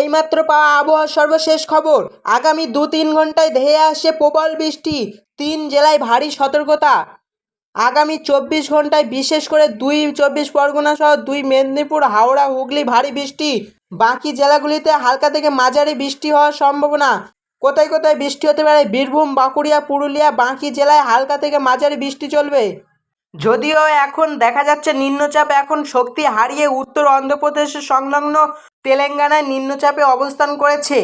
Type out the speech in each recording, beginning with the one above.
এইমাত্র পাওয়া আবহাওয়ার সর্বশেষ খবর। আগামী দু তিন ঘন্টায় ধেয়ে আসছে প্রবল বৃষ্টি। তিন জেলায় ভারী সতর্কতা। আগামী চব্বিশ ঘন্টায় বিশেষ করে দুই চব্বিশ পরগনা সহ দুই মেদিনীপুর, হাওড়া, হুগলি ভারী বৃষ্টি। বাকি জেলাগুলিতে হালকা থেকে মাঝারি বৃষ্টি হওয়ার সম্ভাবনা। কোথায় কোথায় বৃষ্টি হতে পারে? বীরভূম বাঁকুড়া পুরুলিয়া, বাকি জেলায় হালকা থেকে মাঝারি বৃষ্টি চলবে। যদিও এখন দেখা যাচ্ছে নিম্নচাপ, এখন শক্তি হারিয়ে উত্তর অন্ধ্রপ্রদেশের সংলগ্ন তেলেঙ্গানায় নিম্নচাপে অবস্থান করেছে।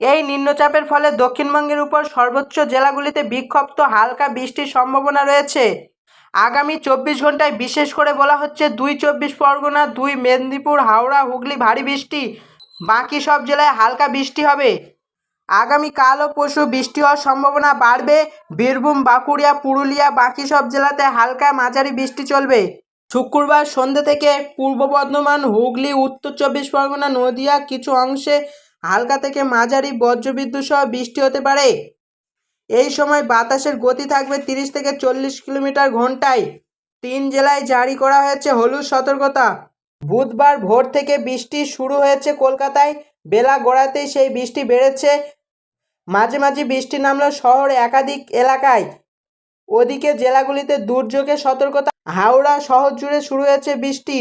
এই নিম্নচাপের ফলে দক্ষিণবঙ্গের উপর সর্বোচ্চ জেলাগুলিতে বিক্ষিপ্ত হালকা বৃষ্টির সম্ভাবনা রয়েছে। আগামী চব্বিশ ঘন্টায় বিশেষ করে বলা হচ্ছে দুই চব্বিশ পরগনা, দুই মেদিনীপুর, হাওড়া, হুগলি ভারী বৃষ্টি। বাকি সব জেলায় হালকা বৃষ্টি হবে। আগামীকাল ও পরশু বৃষ্টি হওয়ার সম্ভাবনা বাড়বে। বীরভূম, বাঁকুড়া, পুরুলিয়া, বাকি সব জেলাতে হালকা মাঝারি বৃষ্টি চলবে। শুক্রবার সন্ধ্যে থেকে পূর্ব বর্ধমান, হুগলি, উত্তর চব্বিশ পরগনা, নদিয়া কিছু অংশে হালকা থেকে মাঝারি বজ্রবিদ্যুৎ সহ বৃষ্টি হতে পারে। এই সময় বাতাসের গতি থাকবে তিরিশ থেকে চল্লিশ কিলোমিটার ঘন্টায়। তিন জেলায় জারি করা হয়েছে হলুদ সতর্কতা। বুধবার ভোর থেকে বৃষ্টি শুরু হয়েছে কলকাতায়। বেলা গড়াতেই সেই বৃষ্টি বেড়েছে। মাঝে মাঝে বৃষ্টি নামলো শহর একাধিক এলাকায়। ওদিকে জেলাগুলিতে দুর্যোগের সতর্কতা হাওড়া শহর জুড়ে শুরু হয়েছে বৃষ্টি।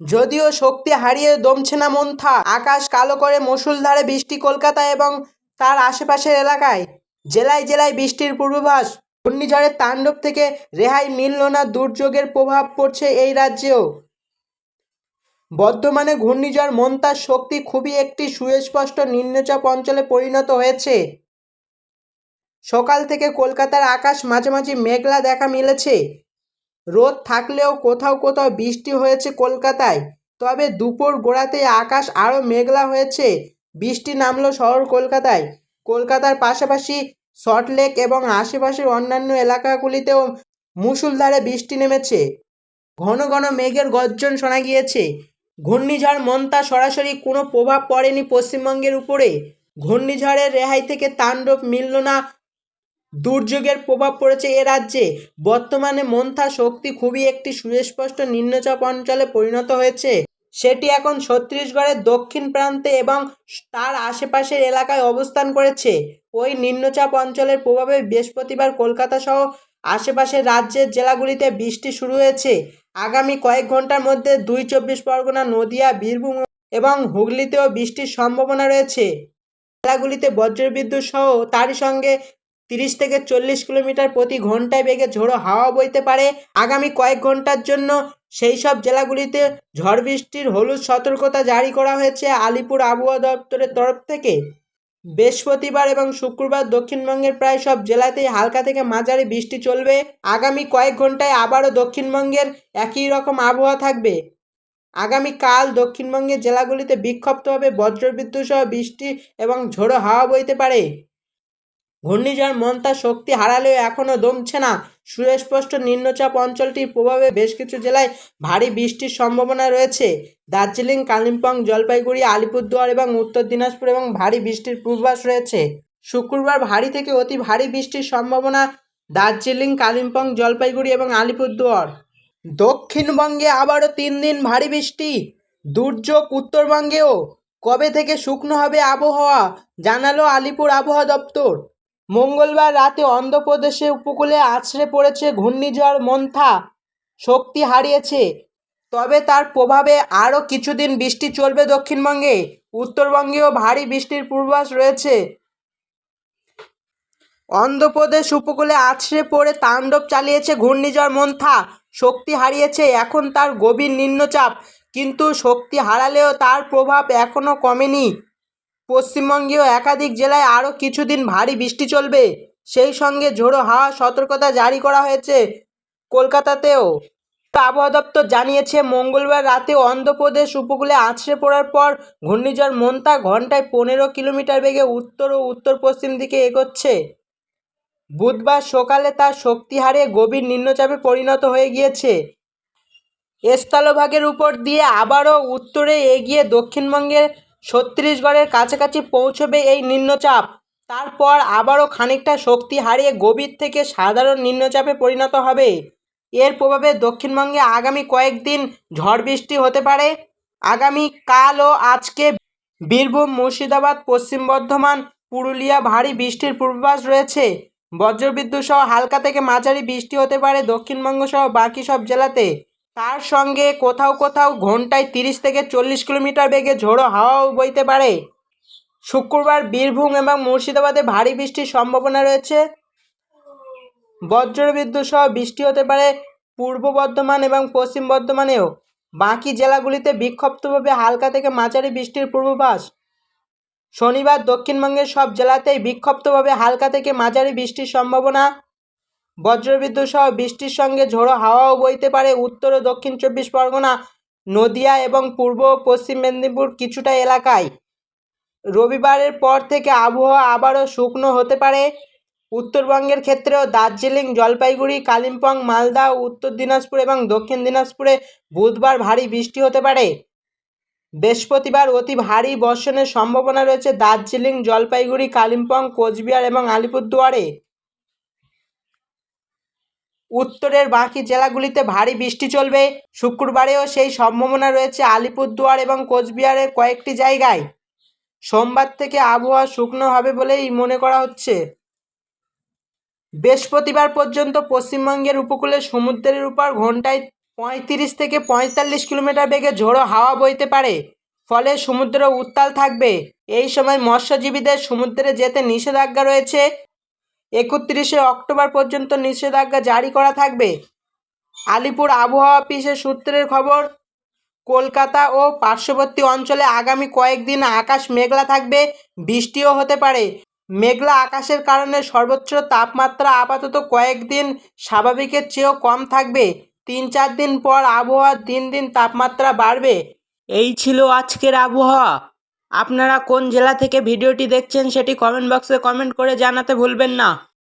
যদিও শক্তি হারিয়ে দমছে না মন্থা, আকাশ কালো করে মুষলধারে বৃষ্টি কলকাতা এবং তার আশেপাশের এলাকায়। জেলায় জেলায় বৃষ্টির পূর্বাভাস। ঘূর্ণিঝড়ের তাণ্ডব থেকে রেহাই মিলল না, দুর্যোগের প্রভাব পড়ছে এই রাজ্যেও। বর্তমানে ঘূর্ণিঝড় মন্তার শক্তি খুবই একটি সুস্পষ্ট নিম্নচাপ অঞ্চলে পরিণত হয়েছে। সকাল থেকে কলকাতার আকাশ মাঝে মাঝে মেঘলা দেখা মিলেছে। রোদ থাকলেও কোথাও কোথাও বৃষ্টি হয়েছে কলকাতায়। তবে দুপুর গোড়াতেই আকাশ আরও মেঘলা হয়েছে। বৃষ্টি নামলো শহর কলকাতায়। কলকাতার পাশাপাশি সল্টলেক এবং আশেপাশের অন্যান্য এলাকাগুলিতেও মুষলধারে বৃষ্টি নেমেছে। ঘন ঘন মেঘের গর্জন শোনা গিয়েছে। ঘূর্ণিঝড় মন্তা সরাসরি কোনো প্রভাব পড়েনি পশ্চিমবঙ্গের উপরে। ঘূর্ণিঝড়ের রেহাই থেকে তাণ্ডব মিলল না দুর্যোগের প্রভাব পড়েছে এ রাজ্যে। বর্তমানে মন্থা শক্তি খুবই একটি সুস্পষ্ট নিম্নচাপ অঞ্চলে পরিণত হয়েছে। সেটি এখন ছত্তিশগড়ের দক্ষিণ প্রান্তে এবং তার আশেপাশের এলাকায় অবস্থান করেছে। ওই নিম্নচাপ অঞ্চলের প্রভাবে বৃহস্পতিবার কলকাতা সহ আশেপাশের রাজ্যের জেলাগুলিতে বৃষ্টি শুরু হয়েছে। আগামী কয়েক ঘণ্টার মধ্যে দুই চব্বিশ পরগনা, নদিয়া, বীরভূম এবং হুগলিতেও বৃষ্টির সম্ভাবনা রয়েছে। জেলাগুলিতে বজ্রবিদ্যুৎ সহ তারই সঙ্গে তিরিশ থেকে চল্লিশ কিলোমিটার প্রতি ঘন্টায় বেগে ঝোড়ো হাওয়া বইতে পারে। আগামী কয়েক ঘণ্টার জন্য সেই সব জেলাগুলিতে ঝড় বৃষ্টির হলুদ সতর্কতা জারি করা হয়েছে আলিপুর আবহাওয়া দপ্তরের তরফ থেকে। বৃহস্পতিবার এবং শুক্রবার দক্ষিণবঙ্গের প্রায় সব জেলাতেই হালকা থেকে মাঝারি বৃষ্টি চলবে। আগামী কয়েক ঘন্টায় আবারও দক্ষিণবঙ্গের একই রকম আবহাওয়া থাকবে। আগামীকাল দক্ষিণবঙ্গের জেলাগুলিতে বিক্ষিপ্তভাবে বজ্রবিদ্যুৎ সহ বৃষ্টি এবং ঝোড়ো হাওয়া বইতে পারে। ঘূর্ণিঝড় মন্তা শক্তি হারালেও এখনও দমছে না। সুস্পষ্ট নিম্নচাপ অঞ্চলটির প্রভাবে বেশ কিছু জেলায় ভারী বৃষ্টির সম্ভাবনা রয়েছে। দার্জিলিং, কালিম্পং, জলপাইগুড়ি, আলিপুরদুয়ার এবং উত্তর দিনাজপুর এবং ভারী বৃষ্টির পূর্বাস রয়েছে। শুক্রবার ভারী থেকে অতি ভারী বৃষ্টির সম্ভাবনা দার্জিলিং, কালিম্পং, জলপাইগুড়ি এবং আলিপুরদুয়ার। দক্ষিণবঙ্গে আবারও তিন দিন ভারী বৃষ্টি। দুর্যোগ উত্তরবঙ্গেও। কবে থেকে শুকনো হবে আবহাওয়া? জানালো আলিপুর আবহাওয়া দপ্তর। মঙ্গলবার রাতে অন্ধ্রপ্রদেশে উপকূলে আছড়ে পড়েছে ঘূর্ণিঝড় মন্থা। শক্তি হারিয়েছে। তবে তার প্রভাবে আরও কিছুদিন বৃষ্টি চলবে দক্ষিণবঙ্গে। উত্তরবঙ্গেও ভারী বৃষ্টির পূর্বাস রয়েছে। অন্ধ্রপ্রদেশ উপকূলে আছড়ে পড়ে তাণ্ডব চালিয়েছে ঘূর্ণিঝড় মন্থা। শক্তি হারিয়েছে, এখন তার গভীর নিম্নচাপ। কিন্তু শক্তি হারালেও তার প্রভাব এখনও কমেনি। পশ্চিমবঙ্গেও একাধিক জেলায় আরও কিছুদিন ভারী বৃষ্টি চলবে। সেই সঙ্গে ঝোড়ো হাওয়া সতর্কতা জারি করা হয়েছে কলকাতাতেও। আবহাওয়া দপ্তর জানিয়েছে, মঙ্গলবার রাতে অন্ধ্রপ্রদেশ উপকূলে আছড়ে পড়ার পর ঘূর্ণিঝড় মন্তা ঘন্টায় পনেরো কিলোমিটার বেগে উত্তর ও উত্তর পশ্চিম দিকে এগোচ্ছে। বুধবার সকালে তার শক্তি হারিয়ে গভীর নিম্নচাপে পরিণত হয়ে গিয়েছে। স্থলভাগের উপর দিয়ে আবারও উত্তরে এগিয়ে দক্ষিণবঙ্গের ছত্তিশগড়ের কাছাকাছি পৌঁছবে এই নিম্নচাপ। তারপর আবারও খানিকটা শক্তি হারিয়ে গভীর থেকে সাধারণ নিম্নচাপে পরিণত হবে। এর প্রভাবে দক্ষিণবঙ্গে আগামী কয়েকদিন ঝড় বৃষ্টি হতে পারে। আগামী কাল ও আজকে বীরভূম, মুর্শিদাবাদ, পশ্চিম বর্ধমান, পুরুলিয়া ভারী বৃষ্টির পূর্বাভাস রয়েছে। বজ্রবিদ্যুৎ সহ হালকা থেকে মাঝারি বৃষ্টি হতে পারে দক্ষিণবঙ্গ সহ বাকি সব জেলাতে। তার সঙ্গে কোথাও কোথাও ঘন্টায় তিরিশ থেকে চল্লিশ কিলোমিটার বেগে ঝোড়ো হাওয়াও বইতে পারে। শুক্রবার বীরভূম এবং মুর্শিদাবাদে ভারী বৃষ্টির সম্ভাবনা রয়েছে। বজ্রবিদ্যুৎ সহ বৃষ্টি হতে পারে পূর্ব বর্ধমান এবং পশ্চিম বর্ধমানেও। বাকি জেলাগুলিতে বিক্ষিপ্তভাবে হালকা থেকে মাঝারি বৃষ্টির পূর্বাভাস। শনিবার দক্ষিণবঙ্গের সব জেলাতেই বিক্ষিপ্তভাবে হালকা থেকে মাঝারি বৃষ্টির সম্ভাবনা। বজ্রবিদ্যুৎ সহ বৃষ্টির সঙ্গে ঝোড়ো হাওয়াও বইতে পারে উত্তর ও দক্ষিণ চব্বিশ পরগনা, নদিয়া এবং পূর্ব পশ্চিম মেদিনীপুর কিছুটা এলাকায়। রবিবারের পর থেকে আবহাওয়া আবারও শুকনো হতে পারে। উত্তরবঙ্গের ক্ষেত্রেও দার্জিলিং, জলপাইগুড়ি, কালিম্পং, মালদা, উত্তর দিনাজপুর এবং দক্ষিণ দিনাজপুরে বুধবার ভারী বৃষ্টি হতে পারে। বৃহস্পতিবার অতি ভারী বর্ষণের সম্ভাবনা রয়েছে দার্জিলিং, জলপাইগুড়ি, কালিম্পং, কোচবিহার এবং আলিপুরদুয়ারে। উত্তরের বাকি জেলাগুলিতে ভারী বৃষ্টি চলবে। শুক্রবারেও সেই সম্ভাবনা রয়েছে আলিপুরদুয়ার এবং কোচবিহারের কয়েকটি জায়গায়। সোমবার থেকে আবহাওয়া শুকনো হবে বলেই মনে করা হচ্ছে। বৃহস্পতিবার পর্যন্ত পশ্চিমবঙ্গের উপকূলে সমুদ্রের উপর ঘন্টায় পঁয়ত্রিশ থেকে পঁয়তাল্লিশ কিলোমিটার বেগে ঝোড়ো হাওয়া বইতে পারে। ফলে সমুদ্র উত্তাল থাকবে। এই সময় মৎস্যজীবীদের সমুদ্রে যেতে নিষেধাজ্ঞা রয়েছে। একত্রিশে অক্টোবর পর্যন্ত নিষেধাজ্ঞা জারি করা থাকবে। আলিপুর আবহাওয়া অফিসের সূত্রের খবর, কলকাতা ও পার্শ্ববর্তী অঞ্চলে আগামী কয়েকদিন আকাশ মেঘলা থাকবে, বৃষ্টিও হতে পারে। মেঘলা আকাশের কারণে সর্বোচ্চ তাপমাত্রা আপাতত কয়েকদিন স্বাভাবিকের চেয়েও কম থাকবে। তিন চার দিন পর আবহাওয়ার দিন দিন তাপমাত্রা বাড়বে। এই ছিল আজকের আবহাওয়া। আপনারা কোন জেলা থেকে ভিডিওটি দেখছেন সেটি কমেন্ট বক্সে কমেন্ট করে জানাতে ভুলবেন না।